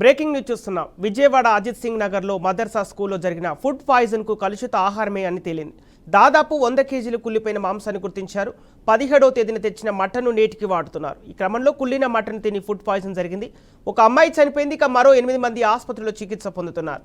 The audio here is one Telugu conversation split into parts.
బ్రేకింగ్ న్యూస్ చూస్తున్నాం. విజయవాడ అజిత్ సింగ్ నగర్లో మదర్సా స్కూల్లో జరిగిన ఫుడ్ పాయిజన్కు కలుషిత ఆహారమే అని తేలింది. దాదాపు వంద కేజీలు కుళ్ళిపోయిన మాంసాన్ని గుర్తించారు. పదిహేడవ తేదీన తెచ్చిన మటన్ను నేటికి వాడుతున్నారు. ఈ క్రమంలో కుళ్ళిన మటన్ తిని ఫుడ్ పాయిజన్ జరిగింది. ఒక అమ్మాయి చనిపోయింది ఇక మరో ఎనిమిది మంది ఆసుపత్రిలో చికిత్స పొందుతున్నారు.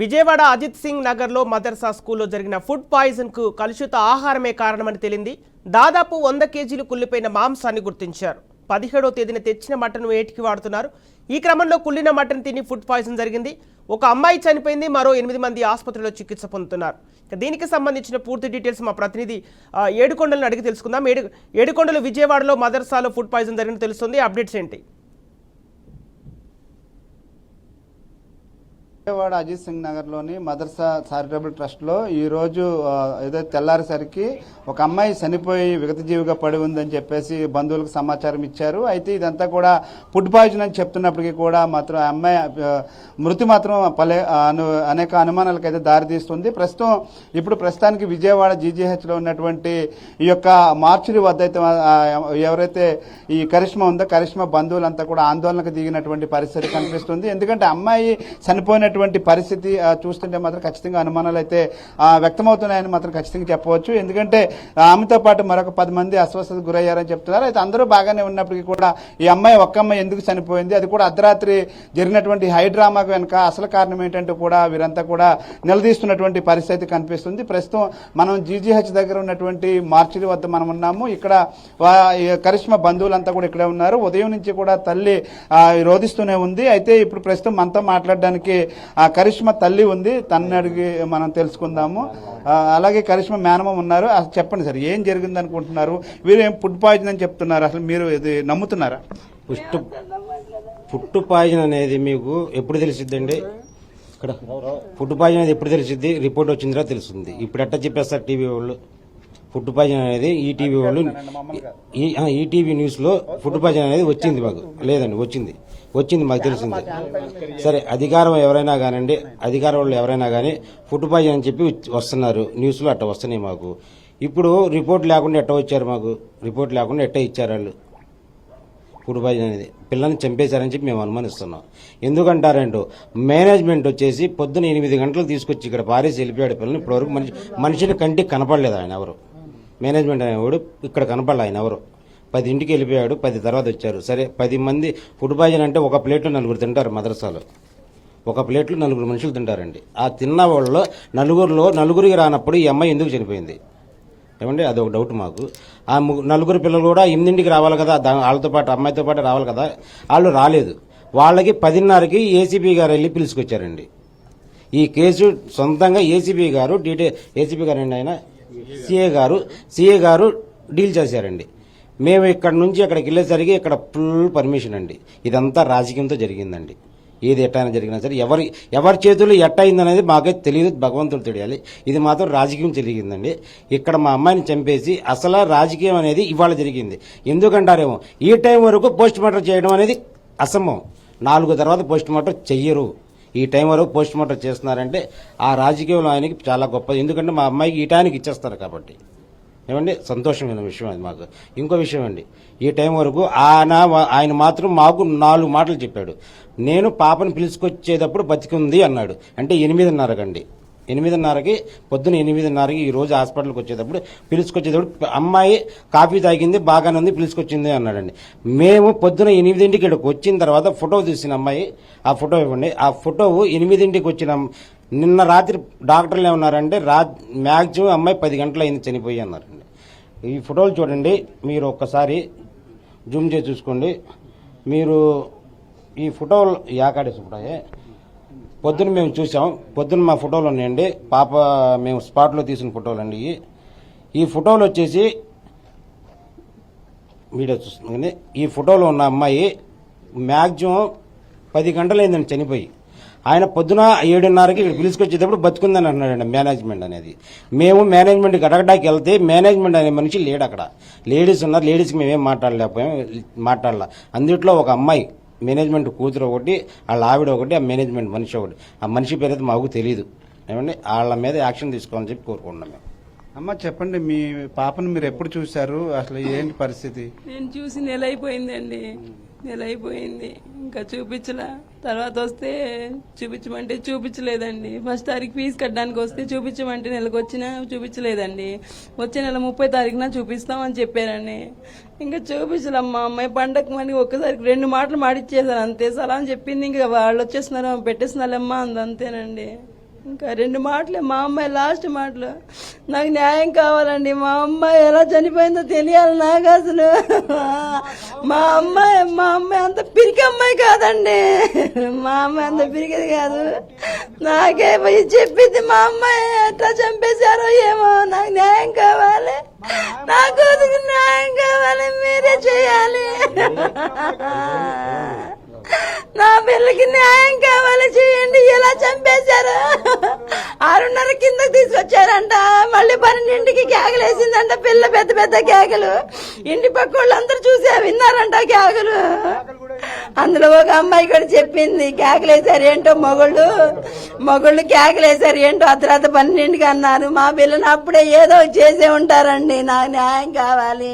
విజయవాడ అజిత్ సింగ్ నగర్లో మదర్సా స్కూల్లో జరిగిన ఫుడ్ పాయిజన్కు కలుషిత ఆహారమే కారణమని తేలింది. దాదాపు వంద కేజీలు కుళ్ళిపోయిన మాంసాన్ని గుర్తించారు. పదిహేడో తేదీన తెచ్చిన మటన్ వేటికి వాడుతున్నారు. ఈ క్రమంలో కుళ్ళిన మటన్ తిని ఫుడ్ పాయిజన్ జరిగింది. ఒక అమ్మాయి చనిపోయింది. మరో ఎనిమిది మంది ఆసుపత్రిలో చికిత్స పొందుతున్నారు. దీనికి సంబంధించిన పూర్తి డీటెయిల్స్ మా ప్రతినిధి ఏడుకొండలను అడిగి తెలుసుకుందాం. ఏడు ఏడుకొండలు విజయవాడలో మదర్సాలో ఫుడ్ పాయిజన్ జరిగిన తెలుస్తుంది. అప్డేట్స్ ఏంటి? విజయవాడ అజిత్ సింగ్ నగర్లోని మదర్సా చారిటబుల్ ట్రస్ట్లో ఈ రోజు ఏదో తెల్లారేసరికి ఒక అమ్మాయి చనిపోయి విగతజీవిగా పడి ఉందని చెప్పేసి బంధువులకు సమాచారం ఇచ్చారు. అయితే ఇదంతా కూడా ఫుడ్ పాయిజన్ అని చెప్తున్నప్పటికీ కూడా మాత్రం ఆ అమ్మాయి మృతి మాత్రం పలే అను అనేక అనుమానాలకు అయితే దారితీస్తుంది. ప్రస్తుతం ఇప్పుడు ప్రస్తుతానికి విజయవాడ జీజీహెచ్లో ఉన్నటువంటి ఈ యొక్క మార్చురి వద్ద అయితే ఎవరైతే ఈ కరిష్మా ఉందో కరిష్మా బంధువులంతా కూడా ఆందోళనకు దిగినటువంటి పరిస్థితి కనిపిస్తుంది. ఎందుకంటే అమ్మాయి ఉన్నటువంటి పరిస్థితి చూస్తుంటే మాత్రం ఖచ్చితంగా అనుమానాలు అయితే వ్యక్తమవుతున్నాయని మాత్రం ఖచ్చితంగా చెప్పవచ్చు. ఎందుకంటే ఆమెతో పాటు మరొక పది మంది అస్వస్థత గురయ్యారని చెప్తున్నారు. అయితే అందరూ బాగానే ఉన్నప్పటికీ కూడా ఈ అమ్మాయి ఒక్క అమ్మాయి ఎందుకు చనిపోయింది? అది కూడా అర్ధరాత్రి జరిగినటువంటి హైడ్రామాకు వెనుక అసలు కారణం ఏంటంటే కూడా వీరంతా కూడా నిలదీస్తున్నటువంటి పరిస్థితి కనిపిస్తుంది. ప్రస్తుతం మనం జీజీహెచ్ దగ్గర ఉన్నటువంటి మార్చిడి వద్ద మనం ఉన్నాము. ఇక్కడ కరిష్మా బంధువులంతా కూడా ఇక్కడే ఉన్నారు. ఉదయం నుంచి కూడా తల్లి రోధిస్తూనే ఉంది. అయితే ఇప్పుడు ప్రస్తుతం మనతో మాట్లాడడానికి ఆ కరిష్మా తల్లి ఉంది తన్ని అడిగి మనం తెలుసుకుందాము. అలాగే కరిష్మా మేనమం ఉన్నారు. అసలు చెప్పండి సార్ ఏం జరిగింది అనుకుంటున్నారు? వీరు ఏం ఫుడ్ పాయిజన్ అని చెప్తున్నారు? అసలు మీరు ఇది నమ్ముతున్నారా? పుట్టు ఫుడ్ పాయిజన్ అనేది మీకు ఎప్పుడు తెలిసిద్దండి? ఇక్కడ. ఫుడ్ పాయిజన్ అనేది ఎప్పుడు తెలిసిద్ది? రిపోర్ట్ వచ్చిన తర్వాత తెలుస్తుంది ఇప్పుడు ఎట్లా చెప్పేస్తారు టీవీ వాళ్ళు? ఫుడ్ పాయిజన్ అనేది ఈటీవీ వాళ్ళు ఈటీవీ న్యూస్లో ఫుడ్ పాయిజన్ అనేది వచ్చింది మాకు. లేదండి వచ్చింది. వచ్చింది మాకు తెలిసింది. సరే అధికారం ఎవరైనా కానండి అధికారం వాళ్ళు ఎవరైనా కానీ ఫుడ్ పాయిజన్ అని చెప్పి వస్తున్నారు. న్యూస్లో అట్ట వస్తున్నాయి మాకు. ఇప్పుడు రిపోర్ట్ లేకుండా ఎట్ట వచ్చారు మాకు? రిపోర్ట్ లేకుండా ఎట్ట ఇచ్చారు వాళ్ళు? ఫుడ్ పాయిజన్ అనేది. పిల్లల్ని చంపేశారని చెప్పి మేము అనుమానిస్తున్నాం. ఎందుకంటారంటూ మేనేజ్మెంట్ వచ్చేసి పొద్దున ఎనిమిది గంటలకు తీసుకొచ్చి ఇక్కడ పారేసి వెళ్ళిపోయాడు పిల్లల్ని. ఇప్పటివరకు మనిషి మనిషిని కంటికి కనపడలేదు ఆయన ఎవరు. మేనేజ్మెంట్ అనేవాడు ఇక్కడ కనపడలే ఆయన ఎవరు. పది ఇంటికి వెళ్ళిపోయాడు పది తర్వాత వచ్చారు. సరే పది మంది ఫుడ్ పాయిజన్ అంటే ఒక ప్లేట్లో నలుగురు తింటారు మదరసాలో. ఒక ప్లేట్లో నలుగురు మనుషులు తింటారండి. ఆ తిన్న వాళ్ళలో నలుగురిలో నలుగురికి రానప్పుడు ఈ అమ్మాయి ఎందుకు చనిపోయింది? ఏమండి అదొక డౌట్ మాకు. ఆ నలుగురు పిల్లలు కూడా ఎనిమిదింటికి రావాలి కదా వాళ్ళతో పాటు అమ్మాయితో పాటు రావాలి కదా వాళ్ళు రాలేదు. వాళ్ళకి పదిన్నరకి ఏసీబీ గారు వెళ్ళి పిలుచుకొచ్చారండి. ఈ కేసు సొంతంగా ఏసీబీ గారు డీటే ఏసీబీ గారు అండి ఆయన సిఏ గారు సిఏ గారు డీల్ చేశారండి. మేము ఇక్కడ నుంచి అక్కడికి వెళ్ళేసరికి ఇక్కడ ఫుల్ పర్మిషన్ అండి. ఇదంతా రాజకీయంతో జరిగిందండి. ఏది ఎట్టైనా జరిగినా సరే ఎవరి ఎవరి చేతులు ఎట్టయిందనేది మాకే మాకైతే తెలియదు భగవంతుడు తెలియాలి. ఇది మాత్రం రాజకీయం జరిగిందండి. ఇక్కడ మా అమ్మాయిని చంపేసి అసలు రాజకీయం అనేది ఇవాళ జరిగింది. ఎందుకంటారేమో ఈ టైం వరకు పోస్ట్ మార్టం చేయడం అనేది అసంభవం. నాలుగు తర్వాత పోస్ట్ మార్టం చెయ్యరు. ఈ టైం వరకు పోస్ట్ మార్టం చేస్తున్నారంటే ఆ రాజకీయంలో ఆయనకి చాలా గొప్పది ఎందుకంటే మా అమ్మాయికి ఈ టైంకి ఇచ్చేస్తారు కాబట్టి. ఏమండి? సంతోషమైన విషయం అది మాకు. ఇంకో విషయం అండి. ఈ టైం వరకు ఆయన ఆయన మాత్రం మాకు నాలుగు మాటలు చెప్పాడు. నేను పాపను పిలుచుకొచ్చేటప్పుడు బతికుంది అన్నాడు. అంటే ఎనిమిదిన్నరకండి. ఎనిమిదిన్నరకి పొద్దున ఎనిమిదిన్నరకి ఈ రోజు హాస్పిటల్కి వచ్చేటప్పుడు పిలుచుకొచ్చేటప్పుడు అమ్మాయి కాఫీ తాగింది బాగానే ఉంది పిలుచుకొచ్చింది అన్నాడండి. మేము పొద్దున ఎనిమిదింటికి ఇక్కడికి వచ్చిన తర్వాత ఫోటో తీసిన అమ్మాయి ఆ ఫోటో ఇవ్వండి. ఆ ఫోటో ఎనిమిదింటికి వచ్చిన నిన్న రాత్రి డాక్టర్లు ఏమన్నారంటే రా మ్యాక్సిమం అమ్మాయి పది గంటలు అయింది చనిపోయి అన్నారండి. ఈ ఫోటోలు చూడండి మీరు ఒక్కసారి జూమ్ చేసి చూసుకోండి. మీరు ఈ ఫోటోలు యాకాడేసి ఫోటోయే పొద్దున మేము చూసాం. పొద్దున మా ఫోటోలు ఉన్నాయండి. పాప మేము స్పాట్లో తీసిన ఫోటోలు అండి ఇవి. ఈ ఫోటోలు వచ్చేసి వీడియో చూస్తుంది ఈ ఫోటోలో ఉన్న అమ్మాయి మ్యాక్సిమం పది గంటలైందండి చనిపోయి. ఆయన పొద్దున ఏడున్నరకి ఇక్కడ పిలుచుకొచ్చేటప్పుడు బతుకుందని అన్నాడండి మేనేజ్మెంట్ అనేది. మేము మేనేజ్మెంట్కి అడగడానికి వెళ్తే మేనేజ్మెంట్ అనే మనిషి లేడు అక్కడ. లేడీస్ ఉన్నారు. లేడీస్కి మేమేం మాట్లాడలేకపోయాం. మాట్లాడాల. అందుట్లో ఒక అమ్మాయి మేనేజ్మెంట్ కూతురు ఒకటి వాళ్ళ ఆవిడ ఒకటి ఆ మేనేజ్మెంట్ మనిషి ఒకటి. ఆ మనిషి పేరు అయితే మాకు తెలియదు ఏమండి? వాళ్ళ మీద యాక్షన్ తీసుకోవాలని చెప్పి కోరుకుంటున్నాం మేము. అమ్మ చెప్పండి మీ పాపను మీరు ఎప్పుడు చూశారు? అసలు ఏంటి పరిస్థితి? నేను చూసి నెల అయిపోయిందండి నెల అయిపోయింది ఇంకా చూపించలా. తర్వాత వస్తే చూపించమంటే చూపించలేదండి. ఫస్ట్ తారీఖు ఫీజు కట్టడానికి వస్తే చూపించమంటే నెలకు వచ్చినా చూపించలేదండి. వచ్చే నెల ముప్పై తారీఖున చూపిస్తామని చెప్పారండి. ఇంకా చూపించలమ్మా అమ్మాయి పండగ మని ఒక్కసారి రెండు మాటలు మాడిచ్చేసాను అంతే సలా అని చెప్పింది. ఇంకా వాళ్ళు వచ్చేస్తున్నారు పెట్టేస్తున్నారమ్మా అంది అంతేనండి. ఇంకా రెండు మాటలే. మా అమ్మాయి లాస్ట్ మాటలు. నాకు న్యాయం కావాలండి. మా అమ్మాయి ఎలా చనిపోయిందో తెలియాలి నాకు అసలు. మా అమ్మాయి మా అమ్మాయి అంత పిరికి అమ్మాయి కాదండి. మా అమ్మాయి అంత పిరికిది కాదు. నాకే పోయి చెప్పింది మా అమ్మాయి ఎట్లా చంపేశారో ఏమో. నాకు న్యాయం కావాలి. నా కూతురికి న్యాయం కావాలి. మీరే చేయాలి. నా పిల్లకి న్యాయం కావాలి చేయండి. ఎలా చంపేశారు? ఆరున్నర కిందకి తీసుకొచ్చారంట. మళ్ళీ పన్నెండింటికి కేకలేసిందంట పిల్ల పెద్ద పెద్ద కేకలు. ఇంటి పక్క వాళ్ళందరూ చూసా విన్నారంట కేకలు? అందులో ఒక అమ్మాయి కూడా చెప్పింది కేకలేసారు ఏంటో మొగుళ్ళు? మొగుళ్ళు కేకలేసారు ఏంటో? అర్ధరాత్రి పన్నెండింటికి అన్నారు మా పిల్లని అప్పుడే ఏదో చేసే ఉంటారండి నాకు న్యాయం కావాలి.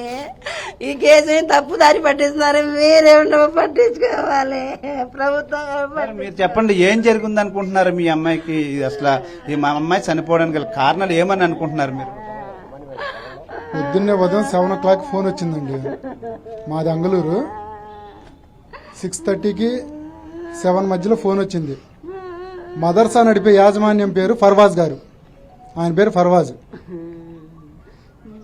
ఈ కేసుని తప్పుదారి పట్టిస్తున్నారు మీరే ఉండవు పట్టించుకోవాలి. ప్రభుత్వం మరి చెప్పండి ఏం జరిగింది అనుకుంటున్నారు మీ అమ్మాయికి? అసలు ఈ మా అమ్మాయి చనిపోవడానికి కారణాలు ఏమని అనుకుంటున్నారు మీరు? పొద్దున్నే ఉదయం సెవెన్ ఓ క్లాక్ ఫోన్ వచ్చిందండి. మాది అంగళూరు. సిక్స్ థర్టీకి సెవెన్ మధ్యలో ఫోన్ వచ్చింది. మదర్సా నడిపే యాజమాన్యం పేరు ఫర్వాజ్ గారు. ఆయన పేరు ఫర్వాజ్.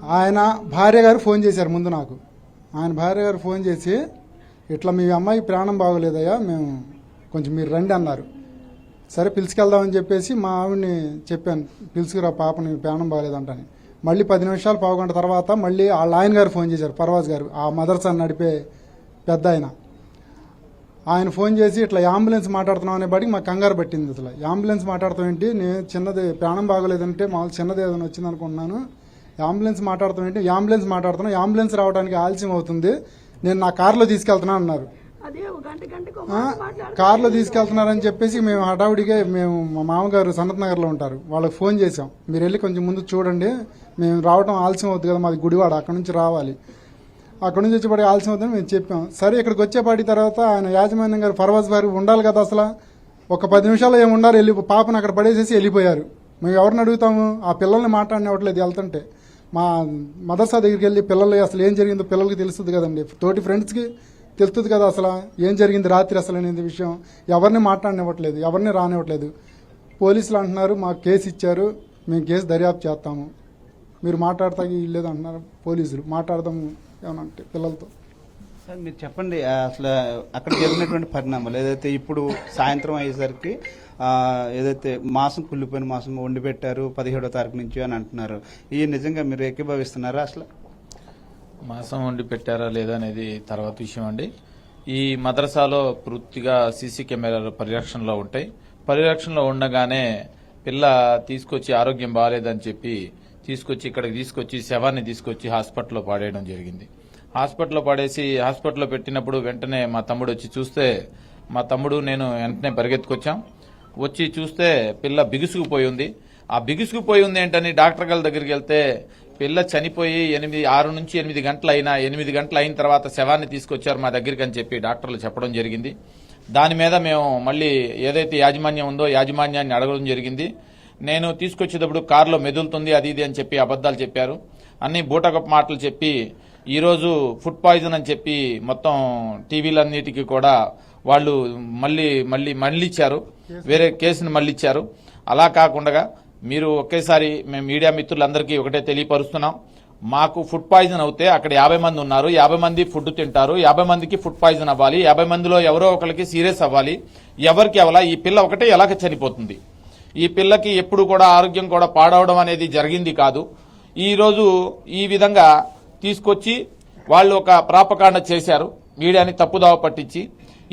ఆయన భార్య గారు ఫోన్ చేశారు ముందు నాకు. ఆయన భార్య గారు ఫోన్ చేసి ఇట్లా మీ అమ్మాయి ప్రాణం బాగోలేదయ్యా మేము కొంచెం మీరు రండి అన్నారు. సరే పిలుచుకెళ్దామని చెప్పేసి మా ఆవిడని చెప్పాను. పిలుచుకురా పాపని ప్రాణం బాగలేదంటని. మళ్ళీ పది నిమిషాలు పావుగంట తర్వాత మళ్ళీ వాళ్ళ ఆయన గారు ఫోన్ చేశారు పర్వాజ్ గారు ఆ మదర్సా నడిపే పెద్ద ఆయన. ఆయన ఫోన్ చేసి ఇట్లా అంబులెన్స్ మాట్లాడుతున్నాం అనే బడికి మాకు కంగారు పట్టింది అసలు. అంబులెన్స్ మాట్లాడతాం ఏంటి? నేను చిన్నది ప్రాణం బాగోలేదంటే మామూలు చిన్నది ఏదైనా వచ్చింది అనుకుంటున్నాను. అంబులెన్స్ మాట్లాడతాం ఏంటి? అంబులెన్స్ మాట్లాడుతున్నాం అంబులెన్స్ రావడానికి ఆలస్యం అవుతుంది. నేను నా కారులో తీసుకెళ్తున్నాను అన్నారు. కారులో తీసుకెళ్తున్నారని చెప్పేసి మేము హడావుడిగా మేము మా మామగారు సనత్ నగర్లో ఉంటారు. వాళ్ళకి ఫోన్ చేసాం మీరు వెళ్ళి కొంచెం ముందు చూడండి. మేము రావడం ఆలస్యం అవుతుంది కదా మాది గుడివాడ అక్కడ నుంచి రావాలి. అక్కడ నుంచి వచ్చేపాటికి ఆలస్యం అవుతుందని మేము చెప్పాం. సరే ఇక్కడికి వచ్చేపాటి తర్వాత ఆయన యాజమాన్యం గారు ఫర్వాజ్ గారు ఉండాలి కదా అసలు? ఒక పది నిమిషాలు ఏమి ఉండాలి? వెళ్ళి పాపను అక్కడ పడేసేసి వెళ్ళిపోయారు. మేము ఎవరిని అడుగుతాము? ఆ పిల్లల్ని మాట్లాడినట్లేదు వెళ్తుంటే. మా మదర్సా దగ్గరికి వెళ్ళి పిల్లలు అసలు ఏం జరిగిందో పిల్లలకి తెలుస్తుంది కదండి. తోటి ఫ్రెండ్స్కి తెలుస్తుంది కదా అసలు ఏం జరిగింది రాత్రి అసలు అనేది విషయం. ఎవరిని మాట్లాడనివ్వట్లేదు ఎవరిని రానివ్వట్లేదు. పోలీసులు అంటున్నారు మాకు కేసు ఇచ్చారు మేము కేసు దర్యాప్తు చేస్తాము. మీరు మాట్లాడతా లేదు అంటున్నారు పోలీసులు. మాట్లాడదాము ఏమనంటే పిల్లలతో. సార్ మీరు చెప్పండి అసలు అక్కడ జరిగినటువంటి పరిణామాలు ఏదైతే ఇప్పుడు సాయంత్రం అయ్యేసరికి ఏదైతే మాసం కుళ్ళిపోయిన మాసం వండి పెట్టారు పదిహేడో తారీఖు నుంచి అని అంటున్నారు. ఇవి నిజంగా మీరు ఏకీభవిస్తున్నారా అసలు? మాసం వండి పెట్టారా లేదా అనేది తర్వాత విషయం అండి. ఈ మద్రసాలో పూర్తిగా సీసీ కెమెరాలు పరిరక్షణలో ఉంటాయి. పరిరక్షణలో ఉండగానే పిల్ల తీసుకొచ్చి ఆరోగ్యం బాగాలేదని చెప్పి తీసుకొచ్చి ఇక్కడికి తీసుకొచ్చి శవాన్ని తీసుకొచ్చి హాస్పిటల్లో పాడేయడం జరిగింది. హాస్పిటల్లో పాడేసి హాస్పిటల్లో పెట్టినప్పుడు వెంటనే మా తమ్ముడు వచ్చి చూస్తే మా తమ్ముడు నేను వెంటనే పరిగెత్తుకొచ్చాం. వచ్చి చూస్తే పిల్ల బిగుసుకుపోయి ఉంది. ఆ బిగుసుకుపోయి ఉంది ఏంటని డాక్టర్ గారి దగ్గరికి వెళ్తే పిల్ల చనిపోయి ఎనిమిది ఆరు నుంచి ఎనిమిది గంటలు అయినా ఎనిమిది గంటలు అయిన తర్వాత శవాన్ని తీసుకొచ్చారు మా దగ్గరికి అని చెప్పి డాక్టర్లు చెప్పడం జరిగింది. దాని మీద మేము మళ్ళీ ఏదైతే యాజమాన్యం ఉందో యాజమాన్యాన్ని అడగడం జరిగింది. నేను తీసుకొచ్చేటప్పుడు కారులో మెదులుతుంది అది ఇది అని చెప్పి అబద్ధాలు చెప్పారు. అన్ని బూటకపు మాటలు చెప్పి ఈరోజు ఫుడ్ పాయిజన్ అని చెప్పి మొత్తం టీవీలన్నిటికీ కూడా వాళ్ళు మళ్ళీ మళ్ళీ మళ్ళీ ఇచ్చారు వేరే కేసును మళ్ళీ ఇచ్చారు అలా కాకుండా మీరు ఒకేసారి మేము మీడియా మిత్రులందరికీ ఒకటే తెలియపరుస్తున్నాం. మాకు ఫుడ్ పాయిజన్ అవుతే అక్కడ యాభై మంది ఉన్నారు. యాభై మంది ఫుడ్ తింటారు. యాభై మందికి ఫుడ్ పాయిజన్ అవ్వాలి. యాభై మందిలో ఎవరో ఒకరికి సీరియస్ అవ్వాలి. ఎవరికి అవ్వాలా ఈ పిల్ల ఒకటే ఎలాగ చనిపోతుంది? ఈ పిల్లకి ఎప్పుడు కూడా ఆరోగ్యం కూడా పాడవడం అనేది జరిగింది కాదు. ఈరోజు ఈ విధంగా తీసుకొచ్చి వాళ్ళు ఒక ప్రాపకాండ చేశారు. మీడియాని తప్పుదావ పట్టించి.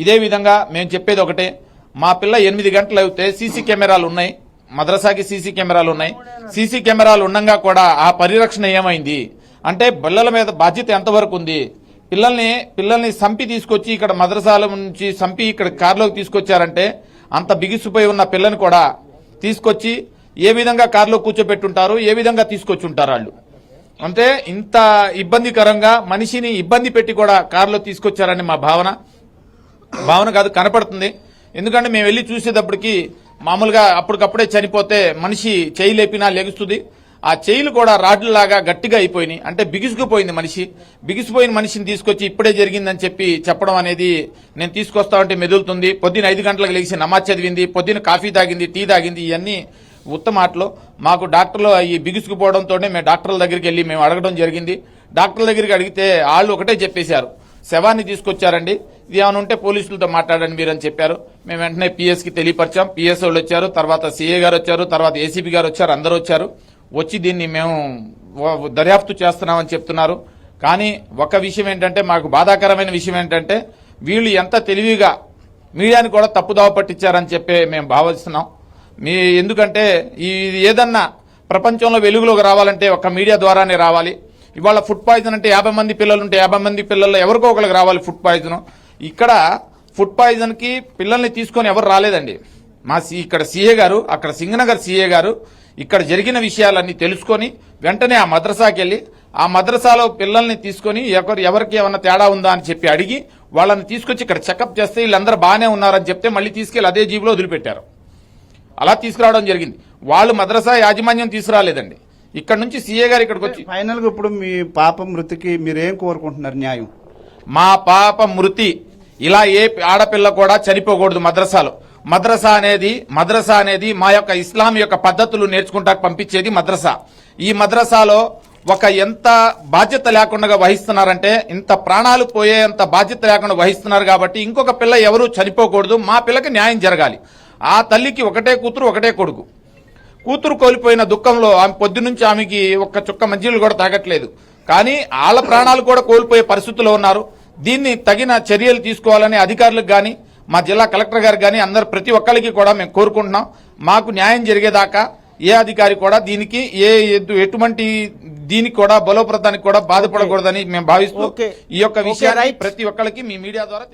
ఇదే విధంగా మేము చెప్పేది ఒకటే. మా పిల్ల ఎనిమిది గంటలు అయితే సీసీ కెమెరాలు ఉన్నాయి. మద్రసాకి సీసీ కెమెరాలు ఉన్నాయి సీసీ కెమెరాలు ఉండగా కూడా ఆ పరిరక్షణ ఏమైంది? అంటే పిల్లల మీద బాధ్యత ఎంతవరకు ఉంది? పిల్లల్ని పిల్లల్ని సంపి తీసుకొచ్చి ఇక్కడ మద్రసాల నుంచి సంపి ఇక్కడ కారులోకి తీసుకొచ్చారంటే అంత బిగిసిపోయి ఉన్న పిల్లని కూడా తీసుకొచ్చి ఏ విధంగా కారులో కూర్చోబెట్టుంటారు ఏ విధంగా తీసుకొచ్చి ఉంటారు వాళ్ళు? అంటే ఇంత ఇబ్బందికరంగా మనిషిని ఇబ్బంది పెట్టి కూడా కారులో తీసుకొచ్చారని మా భావన. భావన కాదు కనపడుతుంది. ఎందుకంటే మేము వెళ్ళి చూసేటప్పటికి మామూలుగా అప్పటికప్పుడే చనిపోతే మనిషి చేయి లేపినా లెగుస్తుంది. ఆ చేయిలు కూడా రాడ్లలాగా గట్టిగా అయిపోయినాయి. అంటే బిగుసుకుపోయింది మనిషి. బిగిసిపోయిన మనిషిని తీసుకొచ్చి ఇప్పుడే జరిగిందని చెప్పి చెప్పడం అనేది నేను తీసుకొస్తా ఉంటే మెదులుతుంది. పొద్దున ఐదు గంటలకు లేచి నమాజ్ చదివింది. పొద్దున కాఫీ తాగింది టీ తాగింది ఇవన్నీ ఉత్తమాటలు మాకు డాక్టర్లు ఈ బిగుసుకుపోవడంతోనే మేము డాక్టర్ల దగ్గరికి వెళ్ళి మేము అడగడం జరిగింది. డాక్టర్ల దగ్గరికి అడిగితే వాళ్ళు ఒకటే చెప్పేశారు. శవాన్ని తీసుకొచ్చారండి. ఏమైనా ఉంటే పోలీసులతో మాట్లాడండి మీరు అని చెప్పారు. మేము వెంటనే పిఎస్కి తెలియపరిచాం. పిఎస్ వాళ్ళు వచ్చారు తర్వాత సిఏ గారు వచ్చారు తర్వాత ఏసీపీ గారు వచ్చారు అందరూ వచ్చారు. వచ్చి దీన్ని మేము దర్యాప్తు చేస్తున్నామని చెప్తున్నారు. కానీ ఒక విషయం ఏంటంటే మాకు బాధాకరమైన విషయం ఏంటంటే వీళ్ళు ఎంత తెలివిగా మీడియాని కూడా తప్పుదావ పట్టించారని చెప్పి మేము భావిస్తున్నాం. మీ ఎందుకంటే ఈ ఏదన్నా ప్రపంచంలో వెలుగులోకి రావాలంటే ఒక మీడియా ద్వారానే రావాలి. ఇవాళ ఫుడ్ పాయిజన్ అంటే యాభై మంది పిల్లలు ఉంటే యాభై మంది పిల్లల్లో ఎవరికో ఒకరికి రావాలి ఫుడ్ పాయిజన్. ఇక్కడ ఫుడ్ పాయిజన్కి పిల్లల్ని తీసుకొని ఎవరు రాలేదండి. మా ఇక్కడ సీఏ గారు అక్కడ సింగనగర్ సీఏ గారు ఇక్కడ జరిగిన విషయాలన్నీ తెలుసుకొని వెంటనే ఆ మద్రసాకి వెళ్ళి ఆ మద్రసాలో పిల్లల్ని తీసుకొని ఎవరు ఎవరికి ఏమన్నా తేడా ఉందా అని చెప్పి అడిగి వాళ్ళని తీసుకొచ్చి ఇక్కడ చెకప్ చేస్తే వీళ్ళందరూ బాగానే ఉన్నారని చెప్తే మళ్ళీ తీసుకెళ్ళి అదే జీబులో వదిలిపెట్టారు. అలా తీసుకురావడం జరిగింది. వాళ్ళు మద్రసా యాజమాన్యం తీసుకురాలేదండి. ఇక్కడ నుంచి సీఏ గారు ఇక్కడికి వచ్చి ఫైనల్గా ఇప్పుడు మీ పాప మృతికి మీరేం కోరుకుంటున్నారు న్యాయం? మా పాప మృతి ఇలా ఏ ఆడపిల్ల కూడా చనిపోకూడదు మద్రసాలో. మద్రసా అనేది మద్రసా అనేది మా యొక్క ఇస్లాం యొక్క పద్ధతులు నేర్చుకుంటా పంపించేది మద్రసా. ఈ మద్రసాలో ఒక ఎంత బాధ్యత లేకుండా వహిస్తున్నారంటే ఇంత ప్రాణాలు పోయేంత బాధ్యత లేకుండా వహిస్తున్నారు కాబట్టి ఇంకొక పిల్ల ఎవరు చనిపోకూడదు మా పిల్లకి న్యాయం జరగాలి. ఆ తల్లికి ఒకటే కూతురు ఒకటే కొడుకు. కూతురు కోల్పోయిన దుఃఖంలో ఆమె పొద్దునుంచి ఆమెకి ఒక్క చుక్క మంచినీళ్ళు కూడా తాగట్లేదు. కానీ వాళ్ళ ప్రాణాలు కూడా కోల్పోయే పరిస్థితిలో ఉన్నారు. దీన్ని తగిన చర్యలు తీసుకోవాలని అధికారులకు కానీ మా జిల్లా కలెక్టర్ గారు కానీ అందరు ప్రతి ఒక్కరికి కూడా మేము కోరుకుంటున్నాం మాకు న్యాయం జరిగేదాకా ఏ అధికారి కూడా దీనికి ఏ ఎటు- ఎటువంటి దీనికి కూడా బలోపరతానికి కూడా బాధపడకూడదని మేము భావిస్తూ. ఈ యొక్క విషయాన్ని. ప్రతి ఒక్కరికి మీ మీడియా ద్వారా